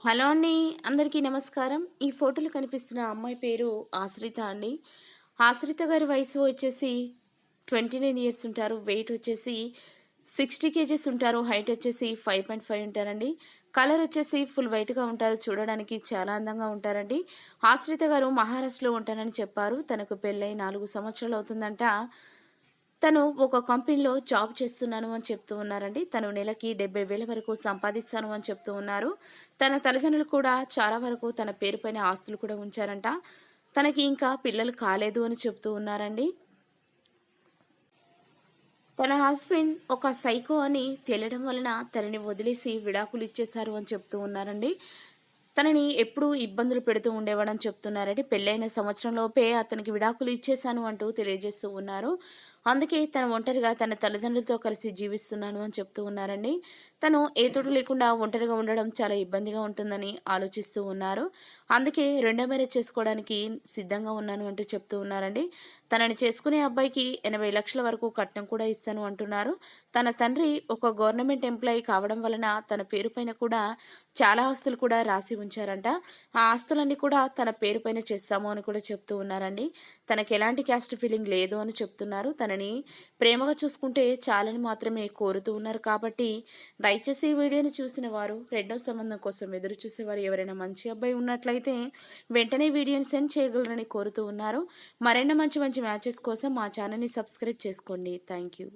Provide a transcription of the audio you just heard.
Hello అండి అందరికీ నమస్కారం. ఈ ఫోటోలో కనిపిస్తున్న అమ్మాయి పేరు ఆశ్రిత అండి. ఆశ్రిత గారి వయసు వచ్చేసి ట్వంటీ నైన్ ఇయర్స్ ఉంటారు. వెయిట్ వచ్చేసి సిక్స్టీ కేజీస్ ఉంటారు. హైట్ వచ్చేసి ఫైవ్ పాయింట్ ఫైవ్ ఉంటారండి. కలర్ వచ్చేసి ఫుల్ వైట్గా ఉంటారు. చూడడానికి చాలా అందంగా ఉంటారండి. ఆశ్రిత గారు మహారాష్ట్రలో ఉంటారని చెప్పారు. తనకు పెళ్ళై నాలుగు సంవత్సరాలు అవుతుందంట. తను ఒక కంపెనీలో జాబ్ చేస్తున్నాను అని చెప్తూ ఉన్నారండి. తను నెలకి డెబ్బై వేల వరకు సంపాదిస్తాను అని చెప్తూ ఉన్నారు. తన తల్లిదండ్రులు కూడా చాలా వరకు తన పేరు పైన ఆస్తులు కూడా ఉంచారంట. తనకి ఇంకా పిల్లలు కాలేదు అని చెప్తూ ఉన్నారండి. తన హస్బెండ్ ఒక సైకో అని తెలియడం వలన తనని వదిలేసి విడాకులు ఇచ్చేశారు అని చెప్తూ ఉన్నారండి. తనని ఎప్పుడూ ఇబ్బందులు పెడుతూ ఉండేవాడని చెప్తున్నారండి. పెళ్ళైన సంవత్సరంలోపే అతనికి విడాకులు ఇచ్చేశాను అంటూ తెలియజేస్తూ ఉన్నారు. అందుకే తన ఒంటరిగా తన తల్లిదండ్రులతో కలిసి జీవిస్తున్నాను అని చెప్తూ ఉన్నారండి. తను ఏ తోడు లేకుండా ఒంటరిగా ఉండడం చాలా ఇబ్బందిగా ఉంటుందని ఆలోచిస్తూ ఉన్నారు. అందుకే రెండో మ్యారేజ్ చేసుకోవడానికి సిద్ధంగా ఉన్నాను అంటూ చెప్తూ ఉన్నారండి. తనని చేసుకునే అబ్బాయికి ఎనభై లక్షల వరకు కట్నం కూడా ఇస్తాను అంటున్నారు. తన తండ్రి ఒక గవర్నమెంట్ ఎంప్లాయీ కావడం వలన తన పేరు పైన కూడా చాలా ఆస్తులు కూడా రాసి ఉంచారంట. ఆ ఆస్తులన్నీ కూడా తన పేరు పైన చేస్తాము అని కూడా చెప్తూ ఉన్నారండి. తనకు ఎలాంటి క్యాస్ట్ ఫీలింగ్ లేదు అని చెప్తున్నారు. తన తనని ప్రేమగా చూసుకుంటే చాలని మాత్రమే కోరుతూ ఉన్నారు కాబట్టి దయచేసి ఈ వీడియోని చూసిన వారు రెండో సంబంధం కోసం ఎదురు చూసేవారు ఎవరైనా మంచి అబ్బాయి ఉన్నట్లయితే వెంటనే వీడియోని సెండ్ చేయగలరని కోరుతూ ఉన్నారు. మరెన్నో మంచి మంచి మ్యాచెస్ కోసం మా ఛానల్ని సబ్స్క్రైబ్ చేసుకోండి. Thank you